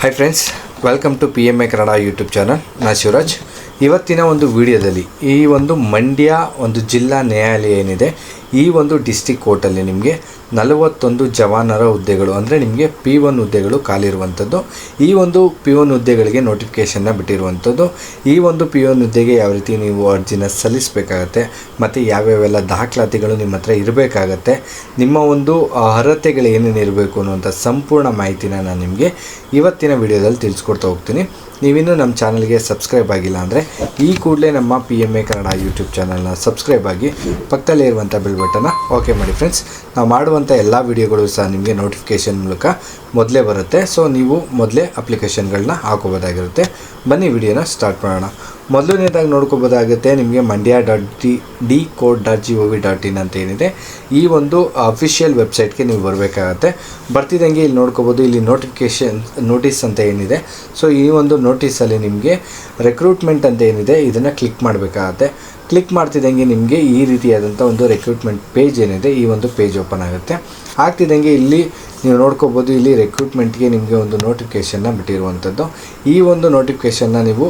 Hi friends welcome to P M A Kannada YouTube channel ನಾ ಶಿವರಾಜ್ ಇವತ್ತಿನ ಒಂದು ವಿಡಿಯೋದಲ್ಲಿ ಈ ಒಂದು ಮಂಡ್ಯ ಒಂದು ಜಿಲ್ಲಾ ನ್ಯಾಯಾಲಯ ಏನಿದೆ ಈ ಒಂದು ಡಿಸ್ಟಿಕ್ ಕೋರ್ಟಲ್ಲಿ ನಿಮಗೆ ನಲವತ್ತೊಂದು ಜವಾನರ ಹುದ್ದೆಗಳು, ಅಂದರೆ ನಿಮಗೆ ಪಿ ಒನ್ ಹುದ್ದೆಗಳು ಖಾಲಿರುವಂಥದ್ದು. ಈ ಒಂದು ಪಿ ಒನ್ ಹುದ್ದೆಗಳಿಗೆ ನೋಟಿಫಿಕೇಷನ್ನ ಬಿಟ್ಟಿರುವಂಥದ್ದು. ಈ ಒಂದು ಪಿ ಒನ್ ಹುದ್ದೆಗೆ ಯಾವ ರೀತಿ ನೀವು ಅರ್ಜಿನ ಸಲ್ಲಿಸಬೇಕಾಗತ್ತೆ, ಮತ್ತು ಯಾವ್ಯಾವೆಲ್ಲ ದಾಖಲಾತಿಗಳು ನಿಮ್ಮ ಹತ್ರ ಇರಬೇಕಾಗತ್ತೆ, ನಿಮ್ಮ ಒಂದು ಅರ್ಹತೆಗಳು ಏನೇನು ಇರಬೇಕು ಅನ್ನುವಂಥ ಸಂಪೂರ್ಣ ಮಾಹಿತಿನ ನಾನು ನಿಮಗೆ ಇವತ್ತಿನ ವಿಡಿಯೋದಲ್ಲಿ ತಿಳಿಸ್ಕೊಡ್ತಾ ಹೋಗ್ತೀನಿ. ನೀವಿನ್ನೂ ನಮ್ಮ ಚಾನಲ್ಗೆ ಸಬ್ಸ್ಕ್ರೈಬ್ ಆಗಿಲ್ಲ ಅಂದರೆ ಈ ಕೂಡಲೇ ನಮ್ಮ P M A Kannada YouTube ಚಾನಲ್ನ ಸಬ್ಸ್ಕ್ರೈಬ್ ಆಗಿ ಪಕ್ಕದಲ್ಲೇ ಇರುವಂಥ ಬೆಲ್ ಬಟನ್ನ ಓಕೆ ಮಾಡಿ ಫ್ರೆಂಡ್ಸ್ ನಾವು ಮಾಡುವಂಥ ಎಲ್ಲ ವಿಡಿಯೋಗಳು ಸಹ ನಿಮಗೆ ನೋಟಿಫಿಕೇಷನ್ ಮೂಲಕ ಮೊದಲೇ ಬರುತ್ತೆ. ಸೊ ನೀವು ಮೊದಲೇ ಅಪ್ಲಿಕೇಶನ್ಗಳನ್ನ ಹಾಕೋಬೋದಾಗಿರುತ್ತೆ. ಬನ್ನಿ ವಿಡಿಯೋನ ಸ್ಟಾರ್ಟ್ ಮಾಡೋಣ. ಮೊದಲನೇದಾಗಿ ನೋಡ್ಕೋಬೋದಾಗುತ್ತೆ ನಿಮಗೆ Mandya dot D D code dot G O V dot in ಅಂತ ಏನಿದೆ. ಈ ಒಂದು ಅಫಿಷಿಯಲ್ ವೆಬ್ಸೈಟ್ಗೆ ನೀವು ಬರಬೇಕಾಗತ್ತೆ. ಬರ್ತಿದ್ದಂಗೆ ಇಲ್ಲಿ ನೋಡ್ಕೋಬೋದು, ಇಲ್ಲಿ ನೋಟಿಫಿಕೇಷನ್ ನೋಟಿಸ್ ಅಂತ ಏನಿದೆ. ಸೊ ಈ ಒಂದು ನೋಟಿಸಲ್ಲಿ ನಿಮಗೆ ರೆಕ್ರೂಟ್ಮೆಂಟ್ ಅಂತ ಏನಿದೆ, ಇದನ್ನು ಕ್ಲಿಕ್ ಮಾಡಬೇಕಾಗತ್ತೆ. ಕ್ಲಿಕ್ ಮಾಡ್ತಿದ್ದಂಗೆ ನಿಮಗೆ ಈ ರೀತಿಯಾದಂಥ ಒಂದು ರೆಕ್ರೂಟ್ಮೆಂಟ್ ಪೇಜ್ ಏನಿದೆ, ಈ ಒಂದು ಪೇಜ್ ಓಪನ್ ಆಗುತ್ತೆ. ಆಗ್ತಿದ್ದಂಗೆ ಇಲ್ಲಿ ನೀವು ನೋಡ್ಕೋಬೋದು, ಇಲ್ಲಿ ರೆಕ್ರೂಟ್ಮೆಂಟ್ಗೆ ನಿಮಗೆ ಒಂದು ನೋಟಿಫಿಕೇಷನ್ನ ಬಿಟ್ಟಿರುವಂಥದ್ದು. ಈ ಒಂದು ನೋಟಿಫಿಕೇಷನ್ನ ನೀವು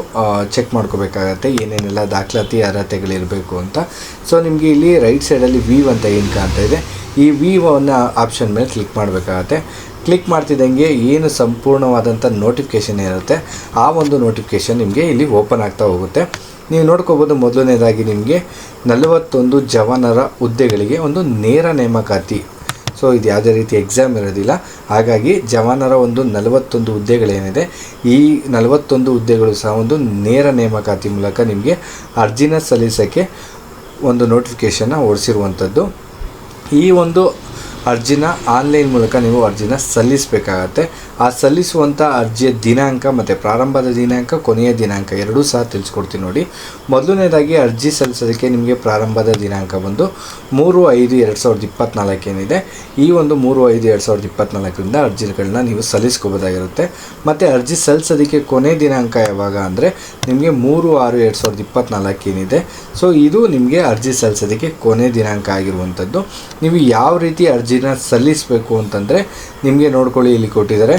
ಚೆಕ್ ಮಾಡ್ಕೋಬೇಕಾಗತ್ತೆ, ಏನೇನೆಲ್ಲ ದಾಖಲಾತಿ ಅರ್ಹತೆಗಳಿರಬೇಕು ಅಂತ. ಸೊ ನಿಮಗೆ ಇಲ್ಲಿ ರೈಟ್ ಸೈಡಲ್ಲಿ ವೀವ್ ಅಂತ ಏನು ಕಾಣ್ತಾ ಇದೆ. ಈ ವೀವ್ ಅನ್ನೋ ಆಪ್ಷನ್ ಮೇಲೆ ಕ್ಲಿಕ್ ಮಾಡಬೇಕಾಗತ್ತೆ. ಕ್ಲಿಕ್ ಮಾಡ್ತಿದ್ದಂಗೆ ಏನು ಸಂಪೂರ್ಣವಾದಂಥ ನೋಟಿಫಿಕೇಷನ್ ಇರುತ್ತೆ, ಆ ಒಂದು ನೋಟಿಫಿಕೇಷನ್ ನಿಮಗೆ ಇಲ್ಲಿ ಓಪನ್ ಆಗ್ತಾ ಹೋಗುತ್ತೆ. ನೀವು ನೋಡ್ಕೋಬೋದು, ಮೊದಲನೇದಾಗಿ ನಿಮಗೆ ನಲವತ್ತೊಂದು ಜವಾನರ ಹುದ್ದೆಗಳಿಗೆ ಒಂದು ನೇರ ನೇಮಕಾತಿ ಸೊ ಇದು ಯಾವುದೇ ರೀತಿ ಎಕ್ಸಾಮ್ ಇರೋದಿಲ್ಲ. ಹಾಗಾಗಿ ಜವಾನರ ಒಂದು ನಲವತ್ತೊಂದು ಹುದ್ದೆಗಳೇನಿದೆ, ಈ ನಲವತ್ತೊಂದು ಹುದ್ದೆಗಳು ಸಹ ಒಂದು ನೇರ ನೇಮಕಾತಿ ಮೂಲಕ ನಿಮಗೆ ಅರ್ಜಿನ ಸಲ್ಲಿಸೋಕ್ಕೆ ಒಂದು ನೋಟಿಫಿಕೇಷನ್ನ ಓಡಿಸಿರುವಂಥದ್ದು ಈ ಒಂದು ಅರ್ಜಿನ ಆನ್ಲೈನ್ ಮೂಲಕ ನೀವು ಅರ್ಜಿನ ಸಲ್ಲಿಸಬೇಕಾಗತ್ತೆ. ಆ ಸಲ್ಲಿಸುವಂಥ ಅರ್ಜಿಯ ದಿನಾಂಕ ಮತ್ತು ಪ್ರಾರಂಭದ ದಿನಾಂಕ, ಕೊನೆಯ ದಿನಾಂಕ ಎರಡೂ ಸಹ ತಿಳಿಸ್ಕೊಡ್ತೀನಿ ನೋಡಿ. ಮೊದಲನೇದಾಗಿ ಅರ್ಜಿ ಸಲ್ಲಿಸೋದಕ್ಕೆ ನಿಮಗೆ ಪ್ರಾರಂಭದ ದಿನಾಂಕ ಬಂದು ಮೂರು ಐದು ಎರಡು ಸಾವಿರದ ಇಪ್ಪತ್ತ್ನಾಲ್ಕೇನಿದೆ ಈ ಒಂದು ಮೂರು ಐದು ಎರಡು ಸಾವಿರದ ಇಪ್ಪತ್ತ್ನಾಲ್ಕರಿಂದ ಅರ್ಜಿಗಳನ್ನ ನೀವು ಸಲ್ಲಿಸ್ಕೋಬೋದಾಗಿರುತ್ತೆ. ಮತ್ತು ಅರ್ಜಿ ಸಲ್ಲಿಸೋದಕ್ಕೆ ಕೊನೆ ದಿನಾಂಕ ಯಾವಾಗ ಅಂದರೆ ನಿಮಗೆ ಮೂರು ಆರು ಎರಡು ಸಾವಿರದ ಇಪ್ಪತ್ತ್ನಾಲ್ಕೇನಿದೆ ಸೊ ಇದು ನಿಮಗೆ ಅರ್ಜಿ ಸಲ್ಲಿಸೋದಕ್ಕೆ ಕೊನೆ ದಿನಾಂಕ ಆಗಿರುವಂಥದ್ದು ನೀವು ಯಾವ ರೀತಿ ಅರ್ಜಿನ ಸಲ್ಲಿಸಬೇಕು ಅಂತಂದರೆ ನಿಮಗೆ ನೋಡ್ಕೊಳ್ಳಿ, ಇಲ್ಲಿ ಕೊಟ್ಟಿದ್ದಾರೆ.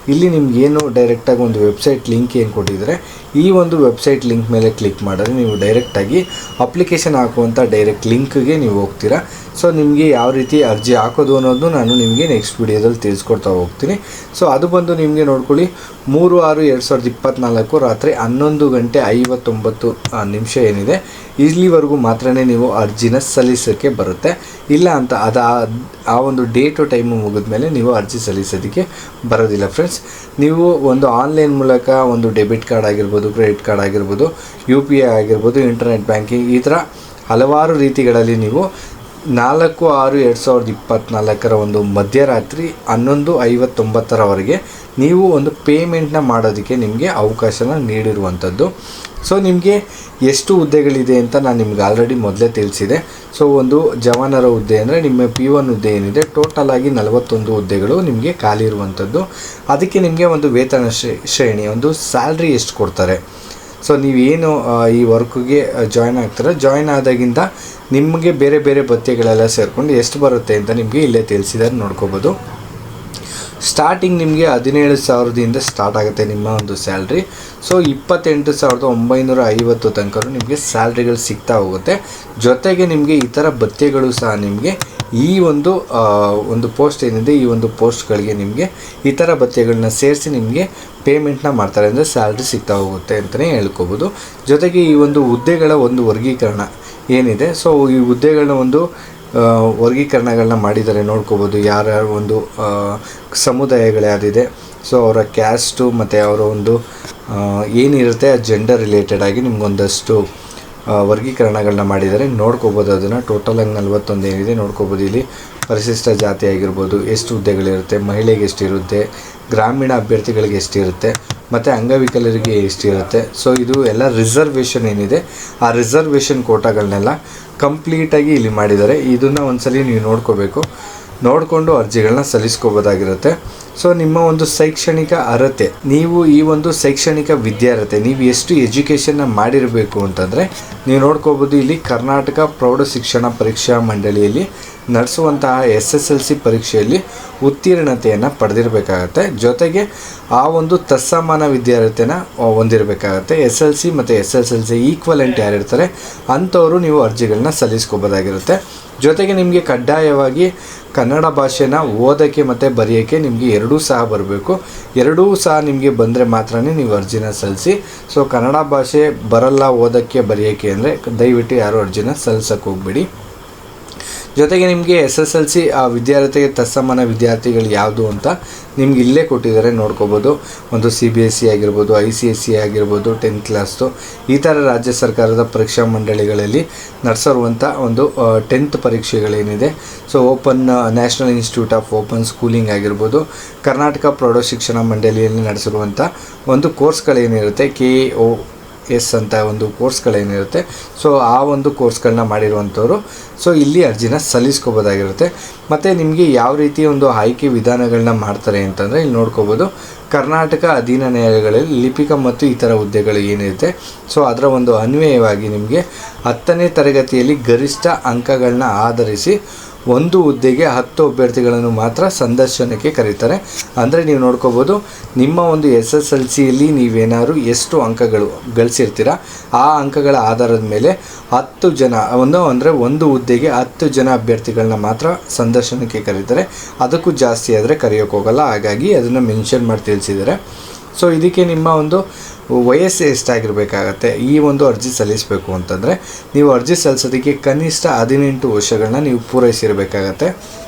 ಇಲ್ಲಿ ನಿಮ್ಗೆ ಏನು ಡೈರೆಕ್ಟಾಗಿ ಒಂದು ವೆಬ್ಸೈಟ್ ಲಿಂಕ್ ಏನು ಕೊಟ್ಟಿದ್ದಾರೆ ಈ ಒಂದು ವೆಬ್ಸೈಟ್ ಲಿಂಕ್ ಮೇಲೆ ಕ್ಲಿಕ್ ಮಾಡಿದ್ರೆ ನೀವು ಡೈರೆಕ್ಟಾಗಿ ಅಪ್ಲಿಕೇಶನ್ ಹಾಕುವಂಥ ಡೈರೆಕ್ಟ್ ಲಿಂಕ್ಗೆ ನೀವು ಹೋಗ್ತೀರಾ. ಸೊ ನಿಮಗೆ ಯಾವ ರೀತಿ ಅರ್ಜಿ ಹಾಕೋದು ಅನ್ನೋದು ನಾನು ನಿಮಗೆ ನೆಕ್ಸ್ಟ್ ವಿಡಿಯೋದಲ್ಲಿ ತಿಳಿಸ್ಕೊಡ್ತಾ ಹೋಗ್ತೀನಿ. ಸೊ ಅದು ಬಂದು ನಿಮಗೆ ನೋಡ್ಕೊಳ್ಳಿ, ಮೂರು, ಆರು, ಎರಡು ಸಾವಿರದ ಇಪ್ಪತ್ತ್ನಾಲ್ಕು ರಾತ್ರಿ ಹನ್ನೊಂದು ಗಂಟೆ ಐವತ್ತೊಂಬತ್ತು ನಿಮಿಷ ಏನಿದೆ. ಇಲ್ಲಿವರೆಗೂ ಮಾತ್ರ ನೀವು ಅರ್ಜಿನ ಸಲ್ಲಿಸೋಕ್ಕೆ ಬರುತ್ತೆ. ಇಲ್ಲ ಅಂತ ಅದು ಆ ಒಂದು ಡೇಟು ಟೈಮು ಮುಗಿದ ಮೇಲೆ ನೀವು ಅರ್ಜಿ ಸಲ್ಲಿಸೋದಕ್ಕೆ ಬರೋದಿಲ್ಲ ಫ್ರೆಂಡ್ಸ್ ನೀವು ಒಂದು ಆನ್ಲೈನ್ ಮೂಲಕ ಒಂದು ಡೆಬಿಟ್ ಕಾರ್ಡ್ ಆಗಿರ್ಬೋದು ಕ್ರೆಡಿಟ್ ಕಾರ್ಡ್ ಆಗಿರ್ಬೋದು ಯು ಪಿ ಐ ಆಗಿರ್ಬೋದು ಇಂಟರ್ನೆಟ್ ಬ್ಯಾಂಕಿಂಗ್ ಈ ಥರ ಹಲವಾರು ರೀತಿಗಳಲ್ಲಿ ನೀವು ನಾಲ್ಕು ಆರು ಎರಡು ಸಾವಿರದ ಇಪ್ಪತ್ತ್ನಾಲ್ಕರ ಒಂದು ಮಧ್ಯರಾತ್ರಿ ಹನ್ನೊಂದು ಐವತ್ತೊಂಬತ್ತರವರೆಗೆ ನೀವು ಒಂದು ಪೇಮೆಂಟ್ನ ಮಾಡೋದಕ್ಕೆ ನಿಮಗೆ ಅವಕಾಶನ ನೀಡಿರುವಂಥದ್ದು. ಸೊ ನಿಮಗೆ ಎಷ್ಟು ಹುದ್ದೆಗಳಿದೆ ಅಂತ ನಾನು ನಿಮ್ಗೆ ಆಲ್ರೆಡಿ ಮೊದಲೇ ತಿಳಿಸಿದೆ. ಸೊ ಒಂದು ಜವಾನರ ಹುದ್ದೆ ಅಂದರೆ ನಿಮ್ಮ ಪಿ ಒನ್ ಹುದ್ದೆ ಏನಿದೆ ಟೋಟಲ್ ಆಗಿ ನಲವತ್ತೊಂದು ಹುದ್ದೆಗಳು ನಿಮಗೆ ಖಾಲಿ ಇರುವಂಥದ್ದು ಅದಕ್ಕೆ ನಿಮಗೆ ಒಂದು ವೇತನ ಶ್ರೇಣಿ, ಒಂದು ಸ್ಯಾಲ್ರಿ ಎಷ್ಟು ಕೊಡ್ತಾರೆ? ಸೊ ನೀವೇನು ಈ ವರ್ಕ್ಗೆ ಜಾಯ್ನ್ ಆಗ್ತೀರ? ಜಾಯ್ನ್ ಆದಾಗಿಂದ ನಿಮಗೆ ಬೇರೆ ಬೇರೆ ಭತ್ಯೆಗಳೆಲ್ಲ ಸೇರಿಕೊಂಡು ಎಷ್ಟು ಬರುತ್ತೆ ಅಂತ ನಿಮಗೆ ಇಲ್ಲೇ ತಿಳಿಸಿದ್ದಾರೆ ನೋಡ್ಕೋಬೋದು. ಸ್ಟಾರ್ಟಿಂಗ್ ನಿಮಗೆ ಹದಿನೇಳು ಸಾವಿರದಿಂದ ಸ್ಟಾರ್ಟ್ ಆಗುತ್ತೆ ನಿಮ್ಮ ಒಂದು ಸ್ಯಾಲ್ರಿ ಸೊ ಇಪ್ಪತ್ತೆಂಟು ಸಾವಿರದ ಒಂಬೈನೂರ ಐವತ್ತು ತನಕ ನಿಮಗೆ ಸ್ಯಾಲ್ರಿಗಳು ಸಿಗ್ತಾ ಹೋಗುತ್ತೆ. ಜೊತೆಗೆ ನಿಮಗೆ ಈ ಥರ ಭತ್ಯೆಗಳು ಸಹ ನಿಮಗೆ ಈ ಒಂದು ಒಂದು ಪೋಸ್ಟ್ ಏನಿದೆ, ಈ ಒಂದು ಪೋಸ್ಟ್ಗಳಿಗೆ ನಿಮಗೆ ಈ ಥರ ಭತ್ಯೆಗಳನ್ನ ಸೇರಿಸಿ ನಿಮಗೆ ಪೇಮೆಂಟ್ನ ಮಾಡ್ತಾರೆ. ಅಂದರೆ ಸ್ಯಾಲ್ರಿ ಸಿಗ್ತಾ ಹೋಗುತ್ತೆ ಅಂತಲೇ ಹೇಳ್ಕೋಬೋದು. ಜೊತೆಗೆ ಈ ಒಂದು ಹುದ್ದೆಗಳ ಒಂದು ವರ್ಗೀಕರಣ ಏನಿದೆ. ಸೊ ಈ ಹುದ್ದೆಗಳನ್ನ ಒಂದು ವರ್ಗೀಕರಣಗಳನ್ನ ಮಾಡಿದ್ದಾರೆ ನೋಡ್ಕೋಬೋದು ಯಾರ್ಯಾರು ಒಂದು ಸಮುದಾಯಗಳೇ ಸಮುದಾಯಗಳು ಯಾವ್ದಿದೆ ಸೊ ಅವರ ಕ್ಯಾಸ್ಟು ಮತ್ತು ಅವರ ಒಂದು ಏನಿರುತ್ತೆ ಆ ಜೆಂಡರ್ ರಿಲೇಟೆಡ್ ಆಗಿ ನಿಮ್ಗೊಂದಷ್ಟು ವರ್ಗೀಕರಣಗಳನ್ನ ಮಾಡಿದ್ದಾರೆ ನೋಡ್ಕೋಬೋದು ಅದನ್ನು. ಟೋಟಲಾಗಿ ನಲ್ವತ್ತೊಂದು ಏನಿದೆ ನೋಡ್ಕೋಬೋದು ಇಲ್ಲಿ. ಪರಿಶಿಷ್ಟ ಜಾತಿ ಆಗಿರ್ಬೋದು, ಎಷ್ಟು ಹುದ್ದೆಗಳಿರುತ್ತೆ, ಮಹಿಳೆಗೆ ಎಷ್ಟಿರುತ್ತೆ, ಗ್ರಾಮೀಣ ಅಭ್ಯರ್ಥಿಗಳಿಗೆ ಎಷ್ಟಿರುತ್ತೆ, ಮತ್ತು ಅಂಗವಿಕಲರಿಗೆ ಎಷ್ಟಿರುತ್ತೆ. ಸೊ ಇದು ಎಲ್ಲ ರಿಸರ್ವೇಷನ್ ಏನಿದೆ. ಆ ರಿಸರ್ವೇಷನ್ ಕೋಟಾಗಳನ್ನೆಲ್ಲ ಕಂಪ್ಲೀಟಾಗಿ ಇಲ್ಲಿ ಮಾಡಿದ್ದಾರೆ. ಇದನ್ನು ಒಂದ್ಸಲಿ ನೀವು ನೋಡ್ಕೋಬೇಕು. ನೋಡಿಕೊಂಡು ಅರ್ಜಿಗಳನ್ನ ಸಲ್ಲಿಸ್ಕೋಬೋದಾಗಿರುತ್ತೆ. ಸೊ ನಿಮ್ಮ ಒಂದು ಶೈಕ್ಷಣಿಕ ಅರ್ಹತೆ, ನೀವು ಈ ಒಂದು ಶೈಕ್ಷಣಿಕ ವಿದ್ಯಾರ್ಹತೆ, ನೀವು ಎಷ್ಟು ಎಜುಕೇಷನ್ನ ಮಾಡಿರಬೇಕು ಅಂತಂದರೆ, ನೀವು ನೋಡ್ಕೋಬೋದು ಇಲ್ಲಿ ಕರ್ನಾಟಕ ಪ್ರೌಢ ಶಿಕ್ಷಣ ಪರೀಕ್ಷಾ ಮಂಡಳಿಯಲ್ಲಿ ನಡೆಸುವಂತಹ ಎಸ್ ಎಸ್ ಎಲ್ ಸಿ ಪರೀಕ್ಷೆಯಲ್ಲಿ ಉತ್ತೀರ್ಣತೆಯನ್ನು ಪಡೆದಿರಬೇಕಾಗತ್ತೆ. ಜೊತೆಗೆ ಆ ಒಂದು ತತ್ಸಮಾನ ವಿದ್ಯಾರ್ಥಿನ ಹೊಂದಿರಬೇಕಾಗತ್ತೆ. ಎಸ್ ಎಲ್ ಸಿ ಮತ್ತು S S L C equivalent ಯಾರಿರ್ತಾರೆ, ಅಂಥವರು ನೀವು ಅರ್ಜಿಗಳನ್ನ ಸಲ್ಲಿಸ್ಕೋಬೋದಾಗಿರುತ್ತೆ. ಜೊತೆಗೆ ನಿಮಗೆ ಕಡ್ಡಾಯವಾಗಿ ಕನ್ನಡ ಭಾಷೆನ ಓದೋಕ್ಕೆ ಮತ್ತು ಬರೆಯೋಕ್ಕೆ ನಿಮಗೆ ಎರಡೂ ಸಹ ಬರಬೇಕು. ಎರಡೂ ಸಹ ನಿಮಗೆ ಬಂದರೆ ಮಾತ್ರ ನೀವು ಅರ್ಜಿನ ಸಲ್ಲಿಸಿ. ಸೊ ಕನ್ನಡ ಭಾಷೆ ಬರಲ್ಲ ಓದೋಕ್ಕೆ ಬರೆಯೋಕ್ಕೆ ಅಂದರೆ ದಯವಿಟ್ಟು ಯಾರೂ ಅರ್ಜಿನ ಸಲ್ಲಿಸೋಕ್ಕೆ ಹೋಗ್ಬೇಡಿ. ಜೊತೆಗೆ ನಿಮಗೆ ಎಸ್ ಎಸ್ ಎಲ್ ಸಿ ವಿದ್ಯಾರ್ಥಿಗೆ ತತ್ಸಮಾನ ವಿದ್ಯಾರ್ಥಿಗಳು ಯಾವುದು ಅಂತ ನಿಮ್ಗೆ ಇಲ್ಲೇ ಕೊಟ್ಟಿದ್ದಾರೆ, ನೋಡ್ಕೋಬೋದು. ಒಂದು ಸಿ ಬಿ ಎಸ್ ಸಿ ಆಗಿರ್ಬೋದು, ಐ ಸಿ ಎಸ್ ಸಿ ಆಗಿರ್ಬೋದು, ಟೆಂತ್ ಕ್ಲಾಸ್ದು ಈ ಥರ ರಾಜ್ಯ ಸರ್ಕಾರದ ಪರೀಕ್ಷಾ ಮಂಡಳಿಗಳಲ್ಲಿ ನಡೆಸಿರುವಂಥ ಒಂದು tenth ಪರೀಕ್ಷೆಗಳೇನಿದೆ. So, open national institute of open schooling ಆಗಿರ್ಬೋದು, ಕರ್ನಾಟಕ ಪ್ರೌಢ ಶಿಕ್ಷಣ ಮಂಡಳಿಯಲ್ಲಿ ನಡೆಸಿರುವಂಥ ಒಂದು ಕೋರ್ಸ್ಗಳೇನಿರುತ್ತೆ, ಕೆ ಒ ಎಸ್ ಅಂತ ಒಂದು ಕೋರ್ಸ್ಗಳೇನಿರುತ್ತೆ ಸೊ ಆ ಒಂದು ಕೋರ್ಸ್ಗಳನ್ನ ಮಾಡಿರುವಂಥವ್ರು. ಸೊ ಇಲ್ಲಿ ಅರ್ಜಿನ ಸಲ್ಲಿಸ್ಕೋಬೋದಾಗಿರುತ್ತೆ. ಮತ್ತು ನಿಮಗೆ ಯಾವ ರೀತಿ ಒಂದು ಆಯ್ಕೆ ವಿಧಾನಗಳನ್ನ ಮಾಡ್ತಾರೆ ಅಂತಂದರೆ ಇಲ್ಲಿ ನೋಡ್ಕೋಬೋದು. ಕರ್ನಾಟಕ ಅಧೀನ ನ್ಯಾಯಾಲಯಗಳಲ್ಲಿ ಲಿಪಿಕ ಮತ್ತು ಇತರ ಹುದ್ದೆಗಳು ಏನಿರುತ್ತೆ. ಸೊ ಅದರ ಒಂದು ಅನ್ವಯವಾಗಿ ನಿಮಗೆ ಹತ್ತನೇ ತರಗತಿಯಲ್ಲಿ ಗರಿಷ್ಠ ಅಂಕಗಳನ್ನ ಆಧರಿಸಿ ಒಂದು ಹುದ್ದೆಗೆ ಹತ್ತು ಅಭ್ಯರ್ಥಿಗಳನ್ನು ಮಾತ್ರ ಸಂದರ್ಶನಕ್ಕೆ ಕರೀತಾರೆ. ಅಂದರೆ ನೀವು ನೋಡ್ಕೋಬೋದು, ನಿಮ್ಮ ಒಂದು ಎಸ್ ಎಸ್ ಎಲ್ ಸಿಯಲ್ಲಿ ನೀವೇನಾದ್ರು ಎಷ್ಟು ಅಂಕಗಳು ಗಳಿಸಿರ್ತೀರ, ಆ ಅಂಕಗಳ ಆಧಾರದ ಮೇಲೆ ಹತ್ತು ಜನ, ಒಂದು ಅಂದರೆ ಒಂದು ಹುದ್ದೆಗೆ ಹತ್ತು ಜನ ಅಭ್ಯರ್ಥಿಗಳನ್ನ ಮಾತ್ರ ಸಂದರ್ಶನಕ್ಕೆ ಕರೀತಾರೆ. ಅದಕ್ಕೂ ಜಾಸ್ತಿ ಆದರೆ ಕರೆಯೋಕ್ಕೋಗಲ್ಲ. ಹಾಗಾಗಿ ಅದನ್ನು ಮೆನ್ಷನ್ ಮಾಡಿ ತಿಳಿಸಿದ್ದಾರೆ. ಸೊ ಇದಕ್ಕೆ ನಿಮ್ಮ ಒಂದು ವಯಸ್ಸು ಎಷ್ಟಾಗಿರಬೇಕಾಗತ್ತೆ? ಈ ಒಂದು ಅರ್ಜಿ ಸಲ್ಲಿಸಬೇಕು ಅಂತಂದರೆ, ನೀವು ಅರ್ಜಿ ಸಲ್ಲಿಸೋದಕ್ಕೆ ಕನಿಷ್ಠ ಹದಿನೆಂಟು ವರ್ಷಗಳನ್ನ ನೀವು ಪೂರೈಸಿರಬೇಕಾಗತ್ತೆ.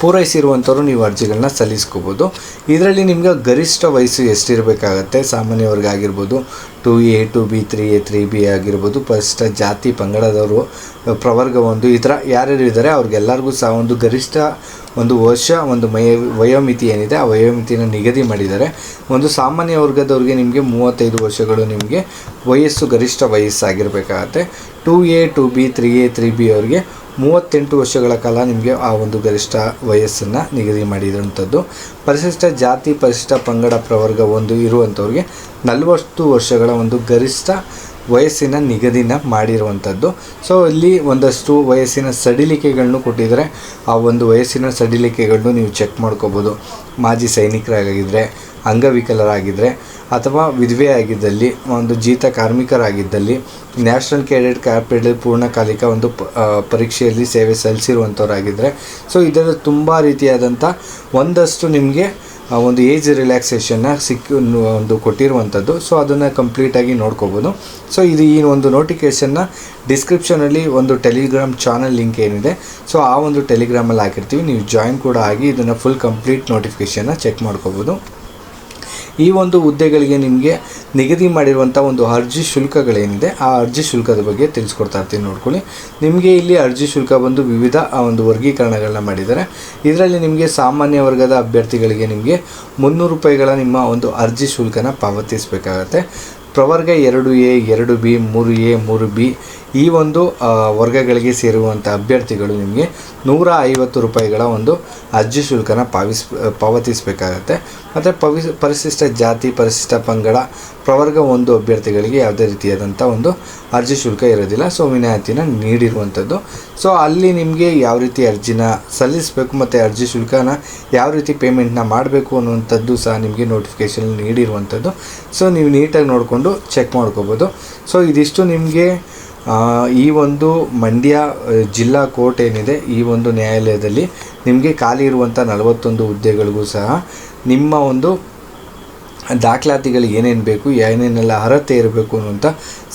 ಪೂರೈಸಿರುವಂಥವ್ರು ನೀವು ಅರ್ಜಿಗಳನ್ನ ಸಲ್ಲಿಸ್ಕೋಬೋದು. ಇದರಲ್ಲಿ ನಿಮಗೆ ಗರಿಷ್ಠ ವಯಸ್ಸು ಎಷ್ಟಿರಬೇಕಾಗತ್ತೆ? ಸಾಮಾನ್ಯವರ್ಗಾಗಿರ್ಬೋದು, two A, two B, three A, three B ಆಗಿರ್ಬೋದು, ಫಸ್ಟ್ ಜಾತಿ, ಪಂಗಡದವರು ಪ್ರವರ್ಗ ಒಂದು ಈ ಥರ ಯಾರ್ಯಾರು ಇದ್ದಾರೆ, ಅವ್ರಿಗೆಲ್ಲರಿಗೂ ಸಹ ಒಂದು ಗರಿಷ್ಠ ಒಂದು ವರ್ಷ, ಒಂದು ಮಯ, ವಯೋಮಿತಿ ಏನಿದೆ, ಆ ವಯೋಮಿತಿನ ನಿಗದಿ ಮಾಡಿದ್ದಾರೆ. ಒಂದು ಸಾಮಾನ್ಯ ವರ್ಗದವ್ರಿಗೆ ನಿಮಗೆ ಮೂವತ್ತೈದು ವರ್ಷಗಳು ನಿಮಗೆ ವಯಸ್ಸು ಗರಿಷ್ಠ ವಯಸ್ಸಾಗಿರಬೇಕಾಗತ್ತೆ. Two A, two B, three A, three B ಅವ್ರಿಗೆ ಮೂವತ್ತೆಂಟು ವರ್ಷಗಳ ಕಾಲ ನಿಮಗೆ ಆ ಒಂದು ಗರಿಷ್ಠ ವಯಸ್ಸನ್ನು ನಿಗದಿ ಮಾಡಿದಂಥದ್ದು. ಪರಿಶಿಷ್ಟ ಜಾತಿ, ಪರಿಶಿಷ್ಟ ಪಂಗಡ ಪ್ರವರ್ಗ ಒಂದು ಇರುವಂಥವ್ರಿಗೆ ನಲವತ್ತು ವರ್ಷಗಳ ಒಂದು ಗರಿಷ್ಠ ವಯಸ್ಸಿನ ನಿಗದಿನ ಮಾಡಿರುವಂಥದ್ದು. ಸೊ ಇಲ್ಲಿ ಒಂದಷ್ಟು ವಯಸ್ಸಿನ ಸಡಿಲಿಕೆಗಳನ್ನು ಕೊಟ್ಟಿದ್ದಾರೆ. ಆ ಒಂದು ವಯಸ್ಸಿನ ಸಡಿಲಿಕೆಗಳನ್ನು ನೀವು ಚೆಕ್ ಮಾಡ್ಕೋಬೋದು. ಮಾಜಿ ಸೈನಿಕರಾಗಿದ್ದರೆ ಅಂಗವಿಕಲರಾಗಿದ್ದರೆ ಅಥವಾ ವಿಧವೆ ಆಗಿದ್ದಲ್ಲಿ, ಒಂದು ಜೀತ ಕಾರ್ಮಿಕರಾಗಿದ್ದಲ್ಲಿ, ನ್ಯಾಷನಲ್ ಕ್ಯಾಡೆಟ್ ಕಾರ್ಪೊರೇಟ್ ಪೂರ್ಣಕಾಲಿಕ ಒಂದು ಪರೀಕ್ಷೆಯಲ್ಲಿ ಸೇವೆ ಸಲ್ಲಿಸಿರುವಂಥವ್ರಾಗಿದ್ದರೆ ಸೊ ಇದರ ತುಂಬ ರೀತಿಯಾದಂಥ ಒಂದಷ್ಟು ನಿಮಗೆ ಒಂದು ಏಜ್ ರಿಲ್ಯಾಕ್ಸೇಷನ್ನ ಸಿಕ್ಕಿ ಒಂದು ಕೊಟ್ಟಿರುವಂಥದ್ದು. ಸೊ ಅದನ್ನು ಕಂಪ್ಲೀಟಾಗಿ ನೋಡ್ಕೋಬೋದು. ಸೊ ಇದು ಈ ಒಂದು ನೋಟಿಫಿಕೇಷನ್ನ ಡಿಸ್ಕ್ರಿಪ್ಷನಲ್ಲಿ ಒಂದು ಟೆಲಿಗ್ರಾಮ್ ಚಾನಲ್ ಲಿಂಕ್ ಏನಿದೆ. ಸೊ ಆ ಒಂದು ಟೆಲಿಗ್ರಾಮಲ್ಲಿ ಹಾಕಿರ್ತೀವಿ. ನೀವು ಜಾಯಿನ್ ಕೂಡ ಆಗಿ ಇದನ್ನು ಫುಲ್ ಕಂಪ್ಲೀಟ್ ನೋಟಿಫಿಕೇಷನ್ನ ಚೆಕ್ ಮಾಡ್ಕೋಬೋದು. ಈ ಒಂದು ಹುದ್ದೆಗಳಿಗೆ ನಿಮಗೆ ನಿಗದಿ ಮಾಡಿರುವಂಥ ಒಂದು ಅರ್ಜಿ ಶುಲ್ಕಗಳೇನಿದೆ, ಆ ಅರ್ಜಿ ಶುಲ್ಕದ ಬಗ್ಗೆ ತಿಳಿಸ್ಕೊಡ್ತಾ ಇರ್ತೀನಿ, ನೋಡ್ಕೊಳ್ಳಿ. ನಿಮಗೆ ಇಲ್ಲಿ ಅರ್ಜಿ ಶುಲ್ಕ ಬಂದು ವಿವಿಧ ಒಂದು ವರ್ಗೀಕರಣಗಳನ್ನ ಮಾಡಿದ್ದಾರೆ. ಇದರಲ್ಲಿ ನಿಮಗೆ ಸಾಮಾನ್ಯ ವರ್ಗದ ಅಭ್ಯರ್ಥಿಗಳಿಗೆ ನಿಮಗೆ ಮುನ್ನೂರು ರೂಪಾಯಿಗಳ ನಿಮ್ಮ ಒಂದು ಅರ್ಜಿ ಶುಲ್ಕನ ಪಾವತಿಸಬೇಕಾಗತ್ತೆ. ಪ್ರವರ್ಗ ಎರಡು ಎ, ಎರಡು ಬಿ, ಮೂರು ಎ, ಮೂರು ಬಿ, ಈ ಒಂದು ವರ್ಗಗಳಿಗೆ ಸೇರುವಂಥ ಅಭ್ಯರ್ಥಿಗಳು ನಿಮಗೆ ನೂರ ಐವತ್ತು ರೂಪಾಯಿಗಳ ಒಂದು ಅರ್ಜಿ ಶುಲ್ಕನ ಪಾವಿಸ್, ಪಾವತಿಸಬೇಕಾಗತ್ತೆ. ಮತ್ತು ಪವಿ, ಪರಿಶಿಷ್ಟ ಜಾತಿ, ಪರಿಶಿಷ್ಟ ಪಂಗಡ, ಪ್ರವರ್ಗ ಒಂದು ಅಭ್ಯರ್ಥಿಗಳಿಗೆ ಯಾವುದೇ ರೀತಿಯಾದಂಥ ಒಂದು ಅರ್ಜಿ ಶುಲ್ಕ ಇರೋದಿಲ್ಲ. ಸೊ, ವಿನಾಯಿತಿನ ನೀಡಿರುವಂಥದ್ದು. ಸೊ, ಅಲ್ಲಿ ನಿಮಗೆ ಯಾವ ರೀತಿ ಅರ್ಜಿನ ಸಲ್ಲಿಸಬೇಕು ಮತ್ತು ಅರ್ಜಿ ಶುಲ್ಕನ ಯಾವ ರೀತಿ ಪೇಮೆಂಟ್ನ ಮಾಡಬೇಕು ಅನ್ನುವಂಥದ್ದು ಸಹ ನಿಮಗೆ ನೋಟಿಫಿಕೇಷನ್ ನೀಡಿರುವಂಥದ್ದು. ಸೊ, ನೀವು ನೀಟಾಗಿ ನೋಡಿಕೊಂಡು ಚೆಕ್ ಮಾಡ್ಕೋಬೋದು. ಸೊ, ಇದಿಷ್ಟು ನಿಮಗೆ ಈ ಒಂದು ಮಂಡ್ಯ ಜಿಲ್ಲಾ ಕೋರ್ಟ್ ಏನಿದೆ, ಈ ಒಂದು ನ್ಯಾಯಾಲಯದಲ್ಲಿ ನಿಮಗೆ ಖಾಲಿ ಇರುವಂಥ ನಲವತ್ತೊಂದು ಹುದ್ದೆಗಳಿಗೂ ಸಹ ನಿಮ್ಮ ಒಂದು ದಾಖಲಾತಿಗಳು ಏನೇನು ಬೇಕು, ಏನೇನೆಲ್ಲ ಅರ್ಹತೆ ಇರಬೇಕು ಅನ್ನುವಂಥ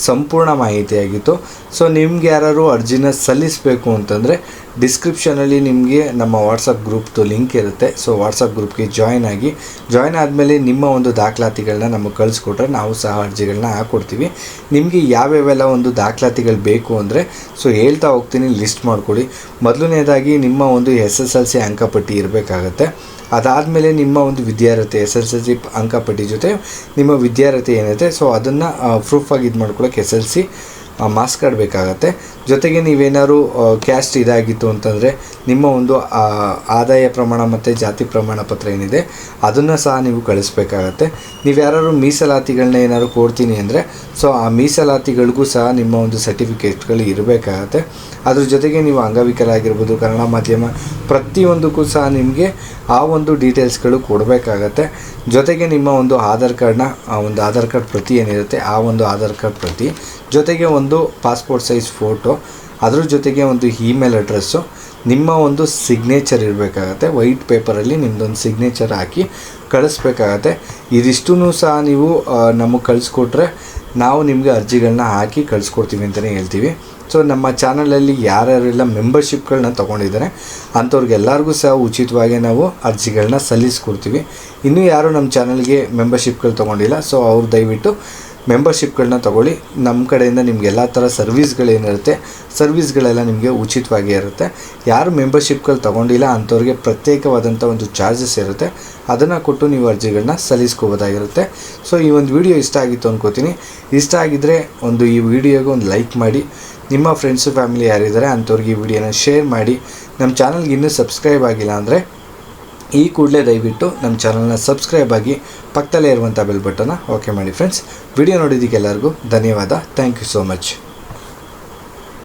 ಸಂಪೂರ್ಣ ಮಾಹಿತಿಯಾಗಿತ್ತು ಸೊ ನಿಮ್ಗೆ ಯಾರು ಅರ್ಜಿನ ಸಲ್ಲಿಸಬೇಕು ಅಂತಂದರೆ ಡಿಸ್ಕ್ರಿಪ್ಷನಲ್ಲಿ ನಿಮಗೆ ನಮ್ಮ ವಾಟ್ಸಪ್ ಗ್ರೂಪ್ದು ಲಿಂಕ್ ಇರುತ್ತೆ. ಸೊ ವಾಟ್ಸಪ್ ಗ್ರೂಪ್ಗೆ ಜಾಯ್ನ್ ಆಗಿ ಜಾಯ್ನ್ ಆದಮೇಲೆ ನಿಮ್ಮ ಒಂದು ದಾಖಲಾತಿಗಳನ್ನ ನಮಗೆ ಕಳಿಸ್ಕೊಟ್ರೆ ನಾವು ಸಹ ಅರ್ಜಿಗಳನ್ನ ಹಾಕ್ಕೊಡ್ತೀವಿ ನಿಮಗೆ ಯಾವ್ಯಾವೆಲ್ಲ ಒಂದು ದಾಖಲಾತಿಗಳು ಬೇಕು ಅಂದರೆ ಸೊ ಹೇಳ್ತಾ ಹೋಗ್ತೀನಿ ಲಿಸ್ಟ್ ಮಾಡ್ಕೊಳ್ಳಿ. ಮೊದಲನೇದಾಗಿ ನಿಮ್ಮ ಒಂದು ಎಸ್ ಎಸ್ ಎಲ್ ಸಿ ಅಂಕಪಟ್ಟಿ ಇರಬೇಕಾಗತ್ತೆ. ಅದಾದಮೇಲೆ ನಿಮ್ಮ ಒಂದು ವಿದ್ಯಾರ್ಹತೆ ಎಸ್ ಎಸ್ ಎಲ್ ಸಿ ಅಂಕಪಟ್ಟಿ ಜೊತೆ ನಿಮ್ಮ ವಿದ್ಯಾರ್ಹತೆ ಏನಿದೆ ಸೊ ಅದನ್ನು ಪ್ರೂಫಾಗಿ ಇದು ಮಾಡ್ಕೊಳ್ಳೋಕೆ S L C marks card ಬೇಕಾಗತ್ತೆ. ಜೊತೆಗೆ ನೀವೇನಾದ್ರು ಕ್ಯಾಸ್ಟ್ ಇದಾಗಿತ್ತು ಅಂತಂದರೆ ನಿಮ್ಮ ಒಂದು ಆದಾಯ ಪ್ರಮಾಣ ಮತ್ತು ಜಾತಿ ಪ್ರಮಾಣ ಪತ್ರ ಏನಿದೆ, ಅದನ್ನು ಸಹ ನೀವು ಕಳಿಸ್ಬೇಕಾಗತ್ತೆ. ನೀವು ಯಾರು ಮೀಸಲಾತಿಗಳನ್ನ ಏನಾದ್ರು ಕೊಡ್ತೀನಿ ಅಂದರೆ ಸೊ ಆ ಮೀಸಲಾತಿಗಳಿಗೂ ಸಹ ನಿಮ್ಮ ಒಂದು ಸರ್ಟಿಫಿಕೇಟ್ಗಳು ಇರಬೇಕಾಗತ್ತೆ. ಅದ್ರ ಜೊತೆಗೆ ನೀವು ಅಂಗವಿಕಲಾಗಿರ್ಬೋದು, ಕನ್ನಡ ಮಾಧ್ಯಮ, ಪ್ರತಿಯೊಂದಕ್ಕೂ ಸಹ ನಿಮಗೆ ಆ ಒಂದು ಡೀಟೇಲ್ಸ್ಗಳು ಕೊಡಬೇಕಾಗತ್ತೆ. ಜೊತೆಗೆ ನಿಮ್ಮ ಒಂದು ಆಧಾರ್ ಕಾರ್ಡ್ನ ಆ ಒಂದು ಆಧಾರ್ ಕಾರ್ಡ್ ಪ್ರತಿ ಏನಿರುತ್ತೆ, ಆ ಒಂದು ಆಧಾರ್ ಕಾರ್ಡ್ ಪ್ರತಿ. ಜೊತೆಗೆ ಒಂದು ಪಾಸ್ಪೋರ್ಟ್ ಸೈಜ್ ಫೋಟೋ ಅದ್ರ ಜೊತೆಗೆ ಒಂದು ಇಮೇಲ್ ಅಡ್ರೆಸ್ಸು ನಿಮ್ಮ ಒಂದು ಸಿಗ್ನೇಚರ್ ಇರಬೇಕಾಗತ್ತೆ. ವೈಟ್ ಪೇಪರಲ್ಲಿ ನಿಮ್ಮದೊಂದು ಸಿಗ್ನೇಚರ್ ಹಾಕಿ ಕಳಿಸ್ಬೇಕಾಗತ್ತೆ. ಇದಿಷ್ಟೂ ಸಹ ನೀವು ನಮಗೆ ಕಳಿಸ್ಕೊಟ್ರೆ ನಾವು ನಿಮಗೆ ಅರ್ಜಿಗಳನ್ನ ಹಾಕಿ ಕಳಿಸ್ಕೊಡ್ತೀವಿ ಅಂತಲೇ ಹೇಳ್ತೀವಿ. ಸೊ ನಮ್ಮ ಚಾನಲಲ್ಲಿ ಯಾರ್ಯಾರೆಲ್ಲ ಮೆಂಬರ್ಶಿಪ್ಗಳನ್ನ ತೊಗೊಂಡಿದ್ದಾರೆ, ಅಂಥವ್ರಿಗೆಲ್ಲರಿಗೂ ಸಹ ಉಚಿತವಾಗಿ ನಾವು ಅರ್ಜಿಗಳನ್ನ ಸಲ್ಲಿಸ್ಕೊಡ್ತೀವಿ. ಇನ್ನೂ ಯಾರು ನಮ್ಮ ಚಾನಲ್ಗೆ ಮೆಂಬರ್ಶಿಪ್ಗಳು ತೊಗೊಂಡಿಲ್ಲ ಸೊ ಅವ್ರು ದಯವಿಟ್ಟು ಮೆಂಬರ್ಶಿಪ್ಗಳನ್ನ ತೊಗೊಳ್ಳಿ. ನಮ್ಮ ಕಡೆಯಿಂದ ನಿಮ್ಗೆ ಎಲ್ಲ ಥರ ಸರ್ವೀಸ್ಗಳೇನಿರುತ್ತೆ ಸರ್ವೀಸ್ಗಳೆಲ್ಲ ನಿಮಗೆ ಉಚಿತವಾಗಿ ಇರುತ್ತೆ. ಯಾರು ಮೆಂಬರ್ಶಿಪ್ಗಳು ತೊಗೊಂಡಿಲ್ಲ ಅಂಥವ್ರಿಗೆ ಪ್ರತ್ಯೇಕವಾದಂಥ ಒಂದು ಚಾರ್ಜಸ್ ಇರುತ್ತೆ. ಅದನ್ನು ಕೊಟ್ಟು ನೀವು ಅರ್ಜಿಗಳನ್ನ ಸಲ್ಲಿಸ್ಕೋಬೋದಾಗಿರುತ್ತೆ. ಸೊ ಈ ಒಂದು ವಿಡಿಯೋ ಇಷ್ಟ ಆಗಿತ್ತು ಅಂದ್ಕೋತೀನಿ ಇಷ್ಟ ಆಗಿದ್ದರೆ ಒಂದು ಈ ವಿಡಿಯೋಗೆ ಒಂದು ಲೈಕ್ ಮಾಡಿ. ನಿಮ್ಮ ಫ್ರೆಂಡ್ಸು ಫ್ಯಾಮಿಲಿ ಯಾರಿದ್ದಾರೆ ಅಂಥವ್ರಿಗೆ ಈ ವಿಡಿಯೋನ ಶೇರ್ ಮಾಡಿ. ನಮ್ಮ ಚಾನಲ್ಗೆ ಇನ್ನೂ ಸಬ್ಸ್ಕ್ರೈಬ್ ಆಗಿಲ್ಲ ಅಂದರೆ ಈ ಕೂಡಲೇ ದಯವಿಟ್ಟು ನಮ್ಮ ಚಾನಲ್ನ ಸಬ್ಸ್ಕ್ರೈಬ್ ಆಗಿ ಪಕ್ಕದಲ್ಲೇ ಇರುವಂಥ ಬೆಲ್ ಬಟನ್ನ ಓಕೆ ಮಾಡಿ ಫ್ರೆಂಡ್ಸ್ ವಿಡಿಯೋ ನೋಡಿದ್ದಕ್ಕೆಲ್ಲರಿಗೂ ಧನ್ಯವಾದ. Thank you so much